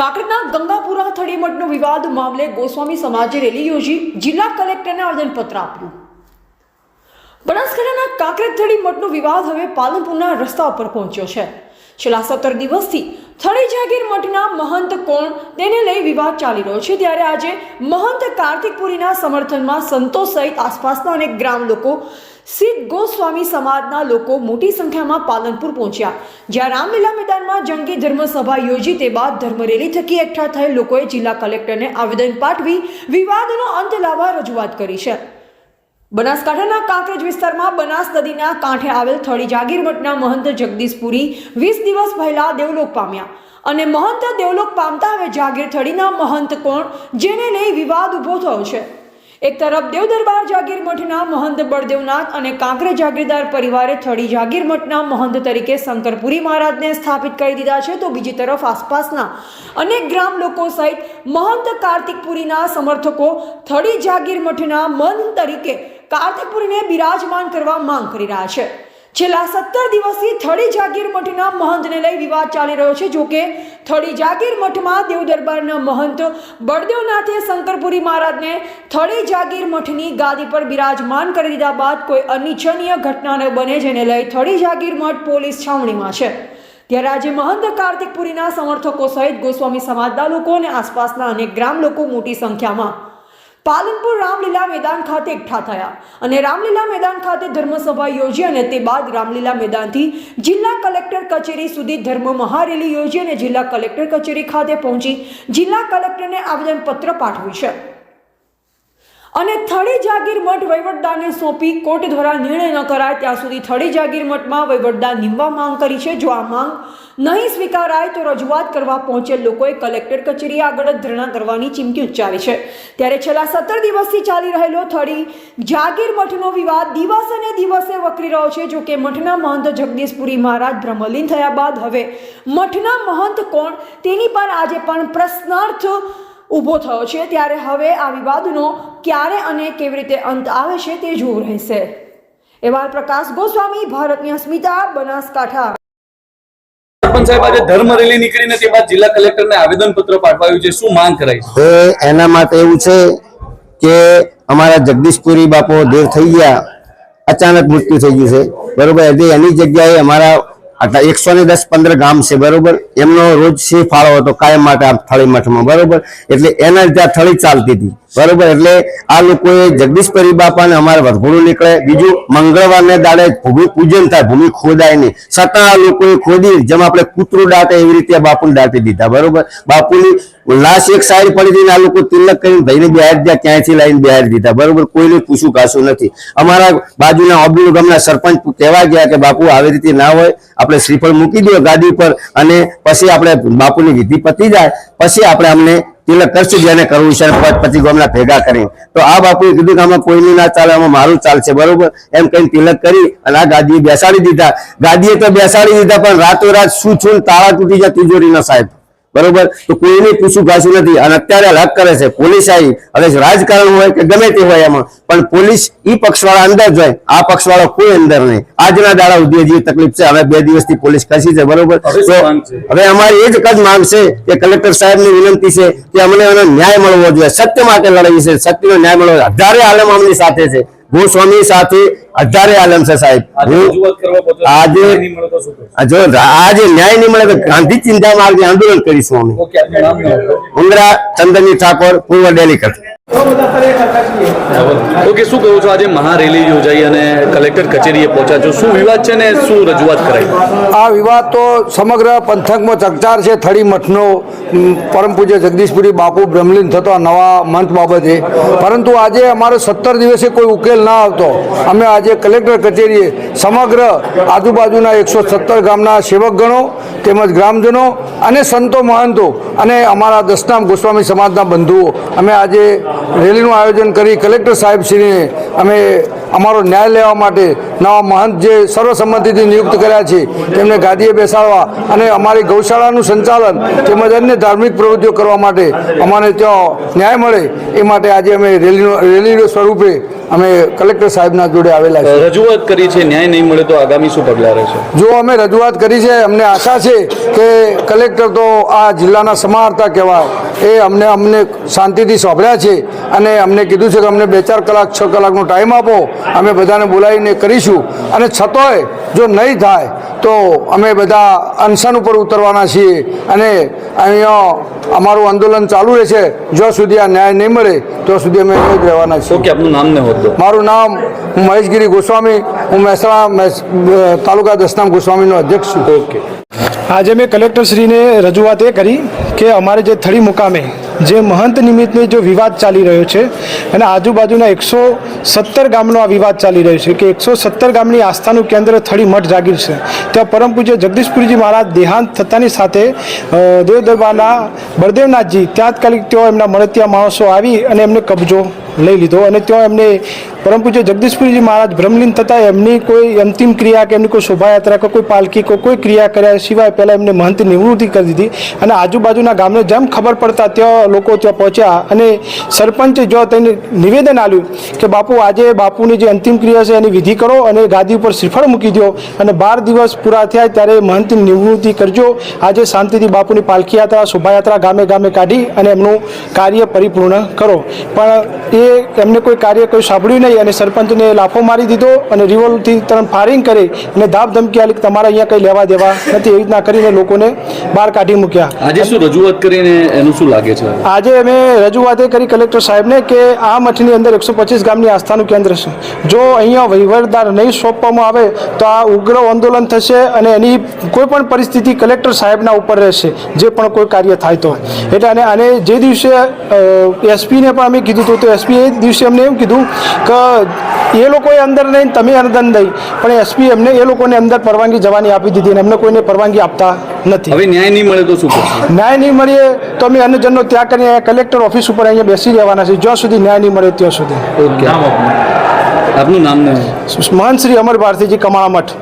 કાકડના ગંગાપુરા થડીમઠનો વિવાદ મામલે ગોસ્વામી સમાજે રેલી યોજી જિલ્લા કલેક્ટરને આવેદનપત્ર આપ્યું. બનાસકાંઠાના કાંકરેજ મઠનો વિવાદ હવે પાલનપુરના રસ્તા ઉપર પહોંચ્યો છે. છેલ્લા સત્તર દિવસથી થળી જાગીર મઠના મહંત કોણ તેને લઈ વિવાદ ચાલી રહ્યો છે. ત્યારે આજે મહંત કાર્તિકપુરીના સમર્થનમાં સંતો સહિત આસપાસના અનેક ગ્રામ લોકો સિદ્ધ ગોસ્વામી સમાજના લોકો મોટી સંખ્યામાં પાલનપુર પહોંચ્યા. જ્યાં રામલીલા મેદાનમાં જંગી ધર્મસભા યોજી તે બાદ ધર્મરેલી થકી એકઠા થયેલ લોકોએ જિલ્લા કલેક્ટરને આવેદન પાઠવી વિવાદનો અંત લાવવા રજૂઆત કરી છે. બનાસકાંઠાના કાંકરેજ વિસ્તારમાં બનાસ નદીના કાંઠે આવેલ થળી જાગીર મઠના મહંત જગદીશપુરી વીસ દિવસ પહેલા દેવલોક પામ્યા અને મહંત દેવલોક પામતા હવે જાગીર થળીના મહંત કોણ? જેને લઈ વિવાદ ઊભો થયો છે. એક તરફ દેવદરબાર જાગીર મઠના મહંત બળદેવનાથ અને કાંકરે જાગીરદાર પરિવારે થળી જાગીર મઠના મહંત તરીકે શંકરપુરી મહારાજને સ્થાપિત કરી દીધા છે. તો બીજી તરફ આસપાસના અનેક ગ્રામ લોકો સહિત મહંત કાર્તિકપુરીના સમર્થકો થળી જાગીર મઠના મહંત તરીકે કાર્તિકપુરીને બિરાજમાન કરવા માંગ કરી રહ્યા છે. છેલ્લા સત્તર દિવસથી થળી જાગીર મઠના મહંતને લઈ વિવાદ ચાલી રહ્યો છે. જોકે થળી જાગીર મઠમાં દેવ દરબારના મહંત બળદેવનાથે શંકરપુરી મહારાજને થળી જાગીર મઠની ગાદી પર બિરાજમાન કરી દીધા બાદ કોઈ અનિચ્છનીય ઘટના ન બને જેને લઈ થળી જાગીર મઠ પોલીસ છાવણીમાં છે. ત્યારે આજે મહંત કાર્તિકપુરીના સમર્થકો સહિત ગોસ્વામી સમાજના લોકો અને આસપાસના અનેક ગ્રામ લોકો મોટી સંખ્યામાં પાલનપુર રામલીલા મેદાન ખાતે એકઠા થયા અને રામલીલા મેદાન ખાતે ધર્મસભા યોજી અને તે બાદ રામલીલા મેદાનથી જિલ્લા કલેક્ટર કચેરી સુધી ધર્મ મહારેલી યોજી અને જિલ્લા કલેક્ટર કચેરી ખાતે પહોંચી જિલ્લા કલેક્ટરને આવેદનપત્ર પાઠવ્યું છે. અને થળી જાગીર મઠ વહીવટદારને સોંપી કોર્ટ દ્વારા નિર્ણય ન કરાય, ત્યાં સુધી થળી જાગીર મઠમાં વહીવટદાર નિમવા માંગ કરી છે. જો આ માંગ નહીં સ્વીકારાય તો રજૂઆત કરવા પહોંચેલ લોકોએ કલેક્ટર કચેરી આગળ જ ધરણા કરવાની ચીમકી ઉચ્ચારી છે. ત્યારે છેલ્લા સત્તર દિવસથી ચાલી રહેલો થળી જાગીર મઠનો વિવાદ દિવસે દિવસે વકરી રહ્યો છે. જો કે મઠના મહંત જગદીશપુરી મહારાજ બ્રહ્મલીન થયા બાદ હવે મઠના મહંત કોણ તેની પર આજે પણ પ્રશ્નાર્થ ઊભો થયો છે ત્યારે હવે આ વિવાદનો ક્યારે અને કેવી રીતે અંત આવે છે તે જોવું રહેશે. એવા પ્રકાશ ગોસ્વામી ભારતની અસ્મિતા બનાસકાંઠા. સરપંચ સાહેબ આજે ધર્મ રેલી નીકળીને તે બાદ જિલ્લા કલેક્ટરને આવેદન પત્ર પાઠવાયું છે. શું માંગ કરાઈ છે? એના માટે એવું છે કે અમારા જગદીશપુરી બાપો દેવ થઈ ગયા. અચાનક મૃત્યુ થઈ ગયું છે. બરોબર એટલે એની જગ્યાએ અમારા આટલા એકસો ને દસ પંદર ગામ છે, બરોબર? એમનો રોજ સિંહ ફાળો હતો? કાયમ માટે આ થળી મઠમાં, બરોબર? એટલે એના ત્યાં થળી ચાલતી હતી, બરોબર? એટલે આ લોકોએ જગદીશ પરી બાપાને અમારે વરઘોડું નીકળે, બીજું મંગળવારને દાડે ભૂમિ પૂજન થાય, ભૂમિ ખોદાય નહીં. છતાં આ લોકોએ ખોદી, જેમ આપણે કૂતરું દાટે એવી રીતે બાપુને દાટી દીધા, બરોબર? બાપુની લાશ એક સાઈડ પડી હતી આ લોકો તિલક કરીને ભાઈને બિહાર દીધા ક્યાંયથી લાવીને બિહાર દીધા. બરોબર, કોઈને પૂછું કાશું નથી. અમારા બાજુના અબડુલ ગામના સરપંચ કહેવા ગયા કે બાપુ, આવી રીતે ના હોય, આપણે શ્રીફળ મૂકી દો ગાદી પર અને પછી આપણે બાપુની વિધિ પતી જાય, પછી આપણે અમને તિલક કરશું, જેને કરવું છે પછી ગામના ભેગા કરી તો આ બાપુએ કીધું કે આમાં કોઈની ના ચાલે, આમાં મારું ચાલશે, બરોબર? એમ કઈ તિલક કરી અને આ ગાદીએ બેસાડી દીધા. ગાદીએ તો બેસાડી દીધા, પણ રાતોરાત શું છું તાળા તૂટી જાય તિજોરીના સાહેબ. બરોબર? તો કોઈને પૂછું ઘાસું નથી. અને અત્યારે હક કરે છે. પોલીસ આવી. હવે રાજકારણ હોય કે ગમે તે હોય એમાં. પણ પોલીસ ઈ પક્ષવાળા અંદર જાય. આ પક્ષવાળો કોઈ અંદર નહીં. આજના દાડા સુધી હજી તકલીફ છે. હવે બે દિવસથી પોલીસ ખસી છે. બરોબર? હવે અમારી એ જ કદ માંગ છે કે કલેક્ટર સાહેબની વિનંતી છે કે અમને એનો ન્યાય મળવો જોઈએ. સત્ય માટે લડાઈ છે. સત્યનો ન્યાય મળવો હજારે આલમ અમની સાથે છે. ગોસ્વામી સાથે અઢારે આલમ છે સાહેબ. આજે જો આજે ન્યાય નહીં મળે તો ગાંધી ચિંતા માર્ગે આંદોલન કરીશું અમે. ઉંગરા ચંદની ઠાકોર પૂર્વ ડેલીકટ. ઓકે શું કહો છો? આજે મહારેલી યોજાઈ અને કલેક્ટર કચેરીએ પહોંચ્યા છો. શું વિવાદ છે ને શું રજૂઆત કરાઈ? આ વિવાદ તો સમગ્ર પંથકમાં ચકચાર છે થળી મઠનો પરમ પૂજ્ય જગદીશપુરી બાપુ બ્રહ્મલીન થતો નવા મંથ બાબતે. પરંતુ આજે અમારો સત્તર દિવસે કોઈ ઉકેલ ના આવતો. અમે આજે કલેક્ટર કચેરીએ સમગ્ર આજુબાજુના એકસો સત્તર ગામના સેવકગણો તેમજ ગ્રામજનો અને સંતો મહંતો અને અમારા દસનામ ગોસ્વામી સમાજના બંધુઓ, અમે આજે રેલીનું આયોજન કરી કલેક્ટર સાહેબશ્રીને અમે અમારો ન્યાય લેવા માટે નવા મહંત જે સર્વસંમતિથી નિયુક્ત કર્યા છે, તેમને ગાદીએ બેસાડવા અને અમારી ગૌશાળાનું સંચાલન તેમજ અન્ય ધાર્મિક પ્રવૃત્તિઓ કરવા માટે અમારે ત્યાં ન્યાય મળે એ માટે આજે અમે રેલીનું રેલી સ્વરૂપે અમે કલેક્ટર સાહેબના જોડે આવેલા છે રજૂઆત કરી છે ન્યાય નહીં મળે તો આગામી શું પગલાં રહેશે? જો અમે રજૂઆત કરી છે અમને આશા છે કે કલેક્ટર તો આ જિલ્લાના સમાહર્તા કહેવાય. એ અમને અમને શાંતિથી સોંપડ્યા છે અને અમને કીધું છે કે અમને બે ચાર કલાક છ કલાકનો ટાઈમ આપો. અમે બધાને બોલાવીને કરીશું. અને છતોય જો નહીં થાય તો અમે બધા અનશન ઉપર ઉતરવાના છીએ અને અહીંયા અમારું આંદોલન ચાલુ રહેશે જ્યાં સુધી આ ન્યાય નહીં મળે ત્યાં સુધી અમે જ રહેવાના છીએ. ઓકે આપનું નામ ને હોદ્દો? મારું નામ હું મહેશગીરી ગોસ્વામી હું મહેસાણા મહેસ- તાલુકા દસનામ ગોસ્વામીનો અધ્યક્ષ છું. ઓકે. આજે મેં કલેક્ટરશ્રીને રજૂઆત એ કરી કે અમારે જે થળી મુકામે, જે મહંત નિમિત્તે જો વિવાદ ચાલી રહ્યો છે, અને આજુબાજુના એકસો સત્તર ગામનો આ વિવાદ ચાલી રહ્યો છે, કે એકસો સત્તર ગામની આસ્થાનું કેન્દ્ર થળી મઠ જાગીર છે. ત્યાં પરમ પૂજ્ય જગદીશપુરીજી મહારાજ દેહાંત થતાની સાથે દેવદરબારના દેવ દરબારના બળદેવનાથજી તાત્કાલિક તેઓ એમના મળતિયા માણસો આવી અને એમને કબજો લઈ લીધો અને ત્યાં એમને પરમ પૂજ્ય જગદીશપુરીજી મહારાજ બ્રહ્મલીન થતાં એમની કોઈ અંતિમ ક્રિયા કે એમની કોઈ શોભાયાત્રા કે કોઈ પાલકી કે કોઈ ક્રિયા કર્યા સિવાય પહેલાં એમને મહંત નિવૃત્તિ કરી દીધી અને આજુબાજુના ગામને જેમ ખબર પડતા ત્યાં લોકો ત્યાં પહોંચ્યા અને સરપંચે જો તેને નિવેદન આપ્યું કે બાપુ આજે બાપુની જે અંતિમ ક્રિયા છે એની વિધિ કરો અને ગાદી ઉપર શ્રીફળ મૂકી દો અને બાર દિવસ પૂરા થયા ત્યારે મહંતની નિવૃત્તિ કરજો આજે શાંતિથી બાપુની પાલખી યાત્રા શોભાયાત્રા ગામે ગામે કાઢી અને એમનું કાર્ય પરિપૂર્ણ કરો પણ એ એમને કોઈ કાર્ય કોઈ સાંભળ્યું નહીં અને સરપંચને લાફો મારી દીધો અને રિવોલ્વથી તરફ ફાયરિંગ કરી અને ધાપ ધમકી આલી તમારા અહીંયા કંઈ લેવા દેવા નથી એવી રીતના કરીને લોકોને બહાર કાઢી મૂક્યા. આજે શું રજૂઆત કરીને એનું શું લાગે છે? આજે અમે રજૂઆત એ કરી કલેક્ટર સાહેબને કે આ મઠની અંદર એકસો પચીસ ગામની આસ્થાનું કેન્દ્ર છે. જો અહીંયા વહીવટદાર નહીં સોંપવામાં આવે તો આ ઉગ્ર આંદોલન થશે અને એની કોઈ પણ પરિસ્થિતિ કલેક્ટર સાહેબના ઉપર રહેશે જે પણ કોઈ કાર્ય થાય તો. એટલે અને આને જે દિવસે એસપીને પણ અમે કીધું હતું તો એસપી એ દિવસે અમને એમ કીધું કે એ લોકોએ અંદર નહીં તમે અંદર નહીં. પણ એસપી એમને એ લોકોને અંદર પરવાનગી જવાની આપી દીધી અને એમને કોઈને પરવાનગી આપતા નથી. હવે ન્યાય નહીં મળે તો શું ન્યાય નહીં મળીએ તો અમે અન્નજનનો ત્યાગ કરીને કલેક્ટર ઓફિસ ઉપર અહીંયા બેસી રહેવાના છે જ્યાં સુધી ન્યાય નહીં મળે ત્યાં સુધી. ઓકે. આપનું. નામ ને? મહંત શ્રી અમર ભારતીજી કમાળા મઠ.